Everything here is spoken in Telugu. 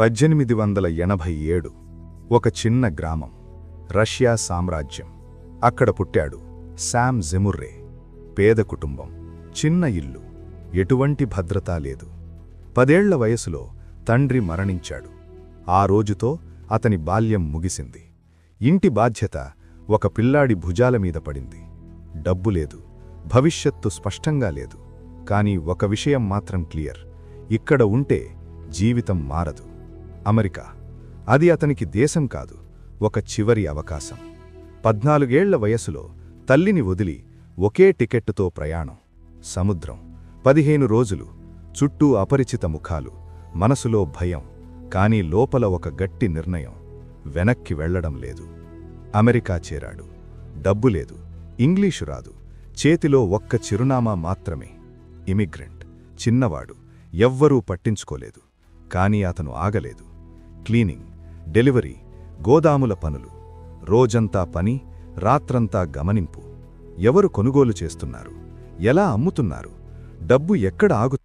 పద్దెనిమిది వందల ఎనభై ఏడు ఒక చిన్న గ్రామం రష్యా సామ్రాజ్యం. అక్కడ పుట్టాడు శామ్ జెముర్రే. పేద కుటుంబం చిన్న ఇల్లు ఎటువంటి భద్రత లేదు. పదేళ్ళ వయసులో తండ్రి మరణించాడు. ఆ రోజుతో అతని బాల్యం ముగిసింది. ఇంటి బాధ్యత ఒక పిల్లాడి భుజాల మీద పడింది. డబ్బు లేదు భవిష్యత్తు స్పష్టంగా లేదు. కానీ ఒక విషయం మాత్రం క్లియర్ ఇక్కడ ఉంటే జీవితం మారదు. అమెరికా. అది అతనికి దేశం కాదు ఒక చివరి అవకాశం. పద్నాలుగేళ్ళ వయసులో తల్లిని వదిలి ఒకే టికెట్టుతో ప్రయాణం. సముద్రం పదిహేను రోజులు చుట్టూ అపరిచిత ముఖాలు మనసులో భయం కానీ లోపల ఒక గట్టి నిర్ణయం వెనక్కి వెళ్ళడం లేదు. అమెరికా చేరాడు. డబ్బు లేదు ఇంగ్లీషు రాదు చేతిలో ఒక్క చిరునామా మాత్రమే. ఇమిగ్రెంట్ చిన్నవాడు ఎవ్వరూ పట్టించుకోలేదు కానీ అతను ఆగలేదు. క్లీనింగ్ డెలివరీ గోదాముల పనులు రోజంతా పని రాత్రంతా గమనింపు. ఎవరు కొనుగోలు చేస్తున్నారు? ఎలా అమ్ముతున్నారు? డబ్బు ఎక్కడ ఆగు